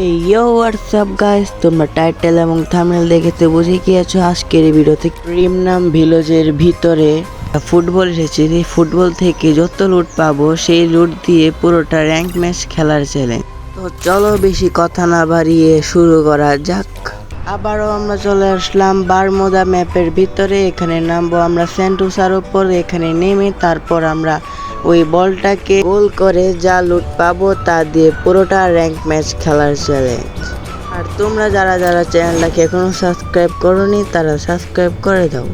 ইয়ো WhatsApp guys তোমরা title এবং thumbnail দেখেতে বুঝে গিয়েছো আজকের এই ভিডিওতে ক্রিম নাম ভিলেজের ভিতরে ফুটবল এসেছে। এই ফুটবল থেকে যত লুট পাবো, সেই লুট দিয়ে পুরোটা র্যাঙ্ক ম্যাচ খেলার চ্যালেঞ্জ তো চলো বেশি কথা না বাড়িয়ে শুরু করা যাক। আবারও আমরা চলে আসলাম বারমোদা ম্যাপের ভিতরে। এখানে নামবো আমরা সেন্টুসার উপর, এখানে নেমে তারপর আমরা ওই বলটাকে গোল করে যা লুট পাবো তা দিয়ে পুরোটা র্যাঙ্ক ম্যাচ খেলার চ্যালেঞ্জ আর তোমরা যারা যারা চ্যানেলটাকে এখনও সাবস্ক্রাইব করোনি, তারা সাবস্ক্রাইব করে দাও।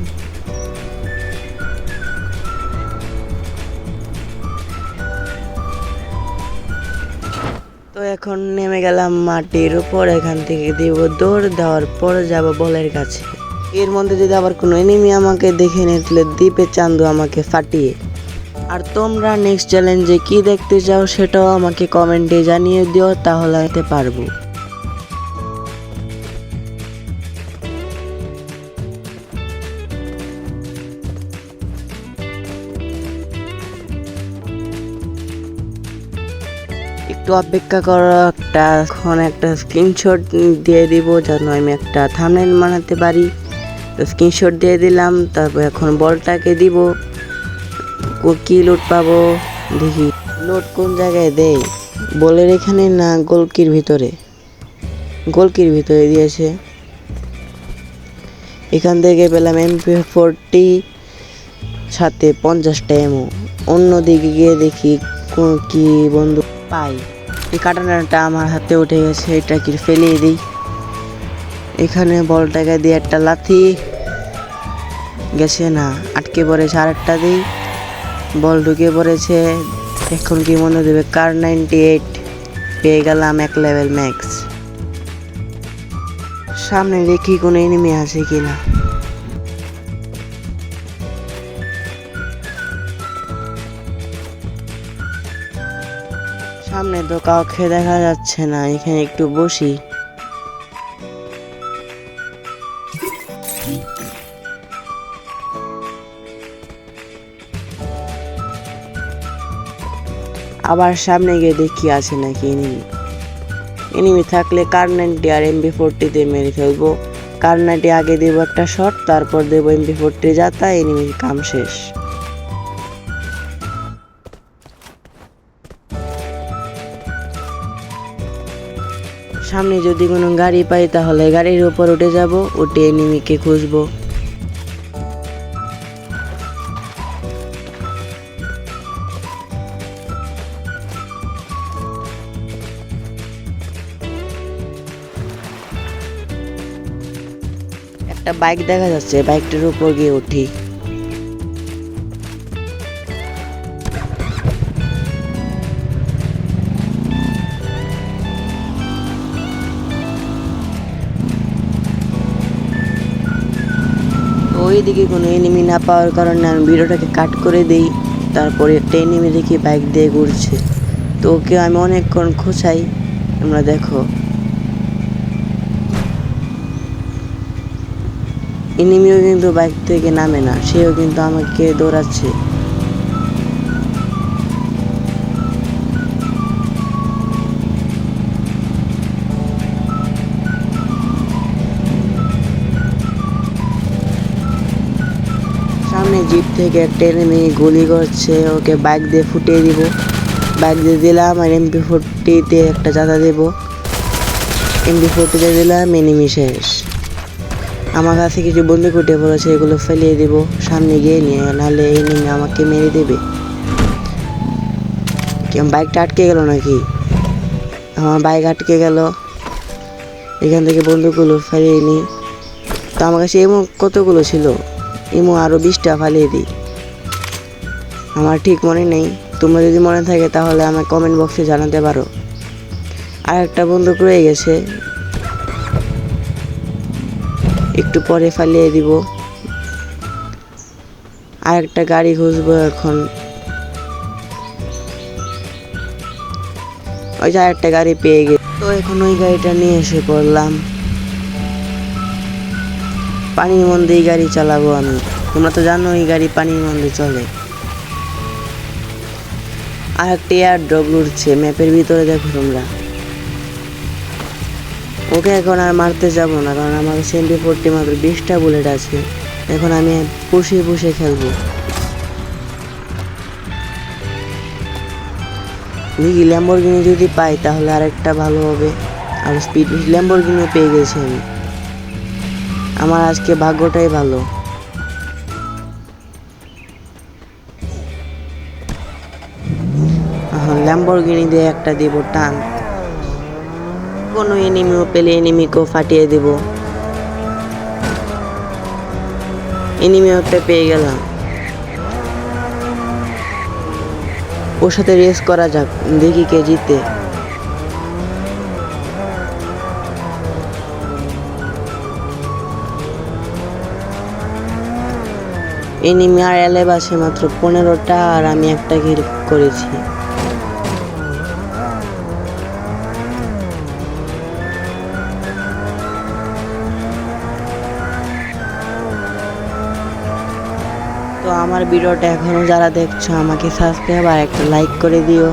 তো এখন নেমে গেলাম মাটির উপর, এখান থেকে দিব দৌড়, দেওয়ার পর যাব বলের কাছে। এর মধ্যে যদি আবার কোনো এনিমি আমাকে দেখে নিয়ে, তাহলে দ্বীপে চান্দু আমাকে ফাটিয়ে আর তোমরা নেক্সট চ্যালেঞ্জে কি দেখতে চাও সেটাও আমাকে কমেন্টে জানিয়ে দিও, তাহলে আনতে পারব। একটু অপেক্ষা করো, একটা এখন একটা স্ক্রিনশট দিয়ে দিব যেন আমি একটা থামনেল বানাতে পারি। তো স্ক্রিনশট দিয়ে দিলাম, তারপর এখন বলটাকে দিব। কো- লোড পাবো? দেখি। লোড কোন জায়গায় দেয় বলের এখানে না গোলকির ভিতরে? গোলকির ভিতরে দিয়েছে। এখান থেকে পেলাম এমপি ফোরটি সাথে পঞ্চাশটা এমও অন্য দিকে গিয়ে দেখি কোন কি বন্ধু পাই। এই কাটানাটা আমার হাতে উঠে গেছে, এটা কি ফেলিয়ে দিই? এখানে বলটাকে দিয়ে একটা লাথি। গেছে না, আটকে পড়েছে আরেকটা দিই। বল ঢুকে পড়েছে। এখন কি মনে দেবে? কার নাইনটি এইট পেয়ে গেলাম এক লেভেল ম্যাক্স সামনে দেখি কোনো এনিমি আছে কিনা। সামনে তো কাউকে দেখা যাচ্ছে না, এখানে একটু বসি। আবার সামনে গিয়ে দেখি আছে নাকি এনিমি এনিমি থাকলে কার্নাইনটি আর এমবি ফোরটিতে মেরে ফেলব। কার্নাইটি আগে দেবো একটা শট তারপর দেবো এমবি ফোরটি যাতা এনিমির কাম শেষ। সামনে যদি কোনো গাড়ি পাই, তাহলে গাড়ির উপর উঠে যাব, উঠে এনিমিকে খুঁজবো। একটা বাইক দেখা যাচ্ছে, বাইকটার উপর গিয়ে উঠি। ওইদিকে কোনো এনিমি না পাওয়ার কারণে আমি ভিডিওটাকে কাট করে দিই, তারপরে একটা এনিমি দেখি বাইক দিয়ে ঘুরছে। তো ওকে আমি অনেকক্ষণ খোঁচাই, তোমরা দেখো। এনিমিও কিন্তু বাইক থেকে নামে না, সেও কিন্তু আমাকে দৌড়াচ্ছে। সামনে জিপ থেকে একটা এনিমি গুলি করছে, ওকে বাইক দিয়ে ফুটিয়ে দিব। বাইক দিয়ে দিলাম আর এমপি ফোরটিতে একটা চাঁদা দেবো। এমপি ফোরটিতে দিলাম, এনিমি শেষ। আমার কাছে কিছু বন্দুক উঠে পড়েছে এগুলো ফেলিয়ে দেব, সামনে গিয়ে নিয়ে নাহলে এই নিয়ে আমাকে মেরে দেবে। বাইকটা আটকে গেল নাকি? আমার বাইক আটকে গেল। এখান থেকে বন্দুকগুলো ফেলিয়ে নিই। তো আমার কাছে এমন কতগুলো ছিল? ইমো আরও বিশটা ফালিয়ে দিই। আমার ঠিক মনে নেই। তোমরা যদি মনে থাকে তাহলে আমার কমেন্ট বক্সে জানাতে পারো। আর একটা বন্দুক রয়ে গেছে। একটু পরে ফালিয়ে দিব। আর একটা গাড়ি খুঁজবো এখন। ওই যে একটা গাড়ি পেয়ে গেছে। তো এখন ওই গাড়িটা নিয়ে এসে পড়লাম। পানির এই গাড়ি চালাবো আমি। তোমরা তো জানো এই গাড়ি পানির মধ্যে চলে। আর একটা এয়ার ড্রপ উঠছে ম্যাপের ভিতরে দেখো তোমরা। ওকে এখন আর মারতে যাব না, কারণ আমার সেভেন্টি ফোরটি মাত্র বিশটা বুলেট আছে। এখন আমি পুষে পুষে খেলব। দেখি ল্যাম্বরগিনি যদি পাই তাহলে আরেকটা ভালো হবে। আর স্পিড ল্যাম্বরগিনিও পেয়ে গেছি আমি। আমার আজকে ভাগ্যটাই ভালো। ল্যাম্বরগিনি দিয়ে একটা দিব টান। কোনো এনিমিও পেলে এনিমিকেও ফাটিয়ে দেব। এনিমিও একটা পেয়ে গেলাম। ওর সাথে রেস করা যাক, দেখি কে জিতে। এনিমি আর এলেভ আছে মাত্র পনেরোটা, আর আমি একটা কিল করেছি। তো আমার ভিডিওটা এখনও যারা দেখছ, আমাকে সাবস্ক্রাইব আর একটা লাইক করে দিও।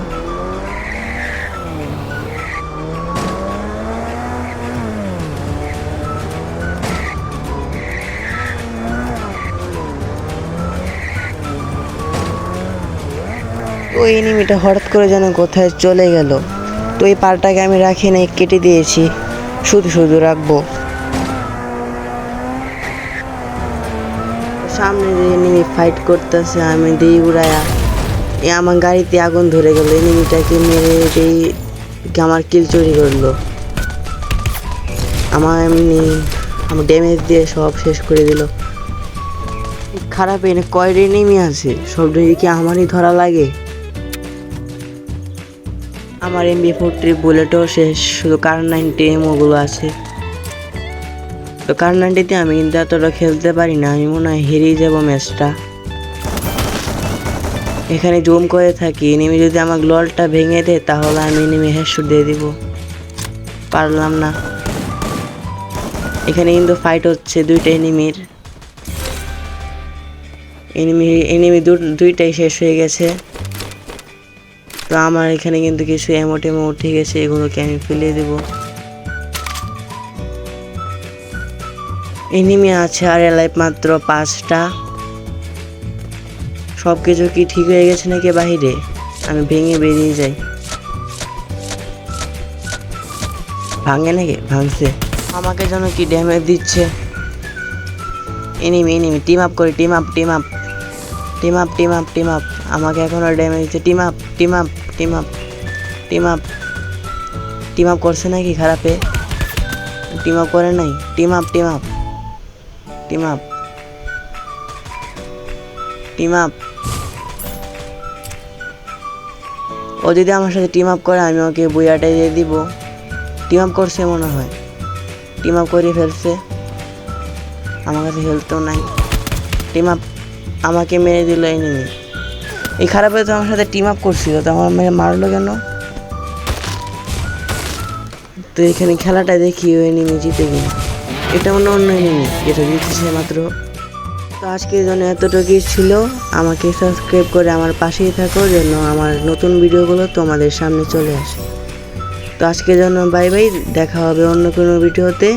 তো এনিমিটা হঠাৎ করে যেন কোথায় চলে গেল। তো এই পালটাকে আমি রাখি নাই, কেটে দিয়েছি। শুধু শুধু রাখব। সামনে যে এনিমি ফাইট করতেছে, আমি দিই উড়ায়া। এ আমার গাড়িতে আগুন ধরে গেল এনিমিটাকে মেরে দিই আমার কিল চুরি করল। আমার এমনি, আমার ড্যামেজ দিয়ে সব শেষ করে দিল। খারাপ এনে কয়টা এনিমি আছে? সব কি আমারই ধরা লাগে। আমার এমবি ফোরটি বুলেটও শেষ, শুধু কার নাইনটি এমওগুলো আছে। তো কার নাইনটিতে আমি কিন্তু এতটা খেলতে পারি না? আমি মনে হয় হেরিয়ে যাব ম্যাচটা। এখানে জুম করে থাকি। এনিমি যদি আমার গ্লোয়ালটা ভেঙে দেয়, তাহলে আমি এনিমি হেডশট দিয়ে দিব। পারলাম না। এখানে কিন্তু ফাইট হচ্ছে দুইটা এনিমির। এনিমি এনিমি দুইটাই শেষ হয়ে গেছে। তো আমার এখানে কিন্তু কিছু এমো টেমো উঠে গেছে, এগুলোকে আমি ফেলে দেব। এনিমি আছে আর লাইফ মাত্র পাঁচটা। সব কিছু কি ঠিক হয়ে গেছে নাকি বাহিরে? আমি ভেঙে বেরিয়ে যাই। ভাঙে নাকি? ভাঙছে। আমাকে যেন কি ড্যামেজ দিচ্ছে। এনিমি এনিমি টিম আপ করে team up team up team up team up team up আমাকে এখনও ড্যামেজ দিচ্ছে। Team up team up team up team up team up করছে নাকি খারাপে? টিম আপ করে নাই। Team up team up team up team up ও যদি আমার সাথে টিম আপ করে, আমি ওকে বইয়াটাই দিয়ে দিব। টিম আপ করছে মনে হয়। টিম আপ করে ফেলছে। আমার কাছে হেলথও নাই। টিম আপ আমাকে মেরে দিল এনিমি এই খারাপে তো আমার সাথে টিম আপ করছিল, তো আমার মেয়ে মারলো কেন? তো এখানে খেলাটা দেখি ওই এনিমি জিতে কিনা। এটা অন্য অন্য এনিমি যেটা জিতেছে মাত্র। তো আজকের জন্য এতটুকুই ছিল। আমাকে সাবস্ক্রাইব করে আমার পাশেই থাকো যেন আমার নতুন ভিডিওগুলো তোমাদের সামনে চলে আসে। তো আজকের জন্য বাই বাই দেখা হবে অন্য কোনো ভিডিওতে।